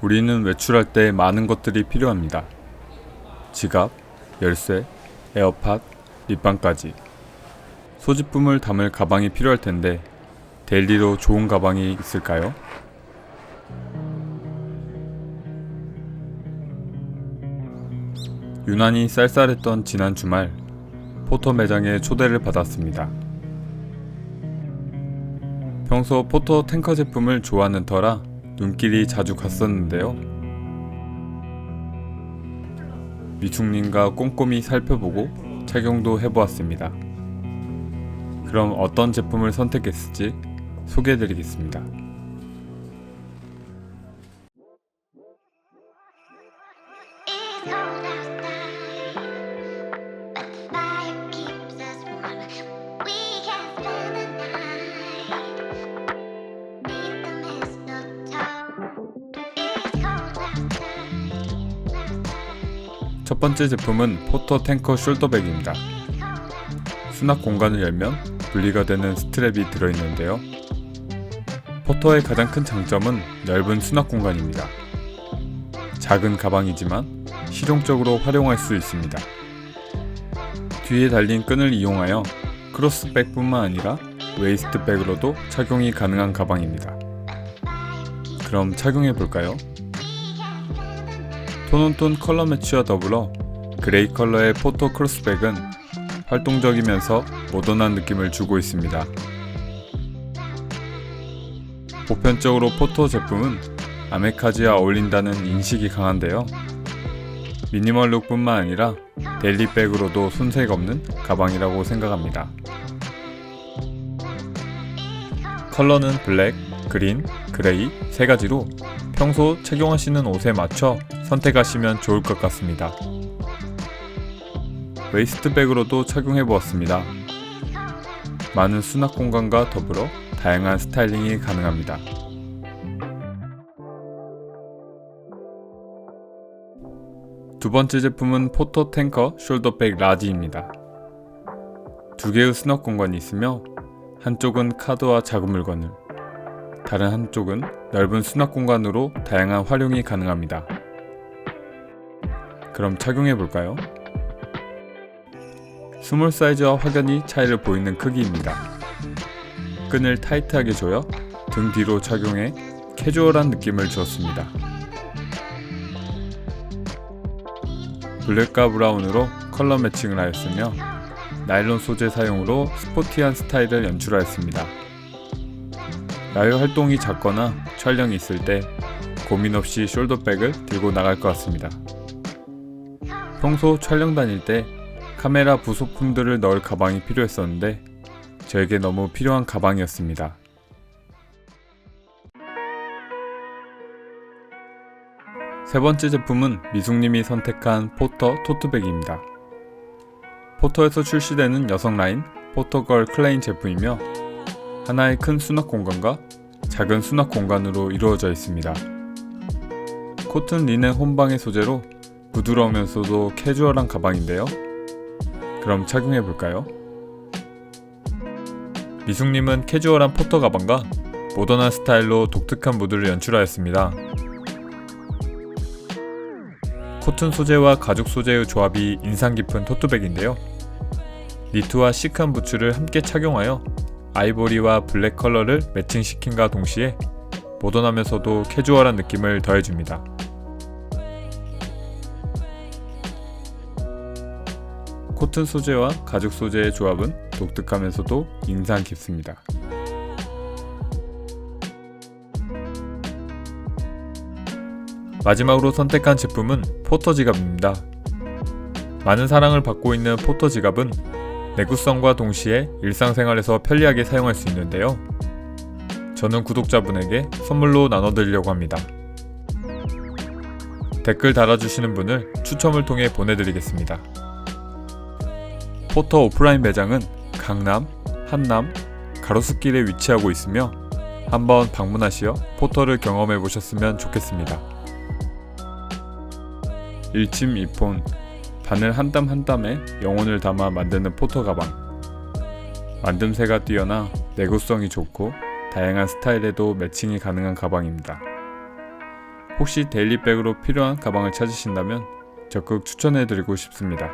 우리는 외출할 때 많은 것들이 필요합니다. 지갑, 열쇠, 에어팟, 립밤까지. 소지품을 담을 가방이 필요할 텐데 데일리로 좋은 가방이 있을까요? 유난히 쌀쌀했던 지난 주말 포터 매장에 초대를 받았습니다. 평소 포터 탱커 제품을 좋아하는 터라 눈길이 자주 갔었는데요. 미숙님과 꼼꼼히 살펴보고 착용도 해보았습니다. 그럼 어떤 제품을 선택했을지 소개해드리겠습니다. 첫 번째 제품은 포터 탱커 숄더백입니다. 수납 공간을 열면 분리가 되는 스트랩이 들어있는데요. 포터의 가장 큰 장점은 넓은 수납 공간입니다. 작은 가방이지만 실용적으로 활용할 수 있습니다. 뒤에 달린 끈을 이용하여 크로스백뿐만 아니라 웨이스트백으로도 착용이 가능한 가방입니다. 그럼 착용해 볼까요? 톤온톤 컬러 매치와 더불어 그레이 컬러의 포토 크로스백은 활동적이면서 모던한 느낌을 주고 있습니다. 보편적으로 포토 제품은 아메카지와 어울린다는 인식이 강한데요. 미니멀 룩뿐만 아니라 데일리백으로도 손색 없는 가방이라고 생각합니다. 컬러는 블랙, 그린, 그레이 세 가지로 평소 착용하시는 옷에 맞춰 선택하시면 좋을 것 같습니다. 웨이스트백으로도 착용해 보았습니다. 많은 수납 공간과 더불어 다양한 스타일링이 가능합니다. 두 번째 제품은 포토 탱커 숄더백 라지입니다. 두 개의 수납 공간이 있으며 한쪽은 카드와 작은 물건을, 다른 한쪽은 넓은 수납 공간으로 다양한 활용이 가능합니다. 그럼 착용해 볼까요? 스몰 사이즈와 확연히 차이를 보이는 크기입니다. 끈을 타이트하게 조여 등 뒤로 착용해 캐주얼한 느낌을 주었습니다. 블랙과 브라운으로 컬러 매칭을 하였으며 나일론 소재 사용으로 스포티한 스타일을 연출하였습니다. 야외 활동이 작거나 촬영이 있을 때 고민 없이 숄더백을 들고 나갈 것 같습니다. 평소 촬영 다닐 때 카메라 부속품들을 넣을 가방이 필요했었는데 저에게 너무 필요한 가방이었습니다. 세 번째 제품은 미숙님이 선택한 포터 토트백입니다. 포터에서 출시되는 여성 라인 포터걸 클레인 제품이며 하나의 큰 수납 공간과 작은 수납 공간으로 이루어져 있습니다. 코튼 리넨 혼방의 소재로 부드러우면서도 캐주얼한 가방인데요. 그럼 착용해 볼까요? 미숙님은 캐주얼한 포터 가방과 모던한 스타일로 독특한 무드를 연출하였습니다. 코튼 소재와 가죽 소재의 조합이 인상 깊은 토트백인데요. 니트와 시크한 부츠를 함께 착용하여 아이보리와 블랙 컬러를 매칭시킨과 동시에 모던하면서도 캐주얼한 느낌을 더해줍니다. 코튼 소재와 가죽 소재의 조합은 독특하면서도 인상 깊습니다. 마지막으로 선택한 제품은 포터 지갑입니다. 많은 사랑을 받고 있는 포터 지갑은 내구성과 동시에 일상생활에서 편리하게 사용할 수 있는데요. 저는 구독자분에게 선물로 나눠드리려고 합니다. 댓글 달아주시는 분을 추첨을 통해 보내드리겠습니다. 포터 오프라인 매장은 강남, 한남, 가로수길에 위치하고 있으며 한번 방문하시어 포터를 경험해 보셨으면 좋겠습니다. 일침 이폰, 바늘 한 땀 한 땀에 영혼을 담아 만드는 포터 가방. 만듦새가 뛰어나 내구성이 좋고 다양한 스타일에도 매칭이 가능한 가방입니다. 혹시 데일리백으로 필요한 가방을 찾으신다면 적극 추천해드리고 싶습니다.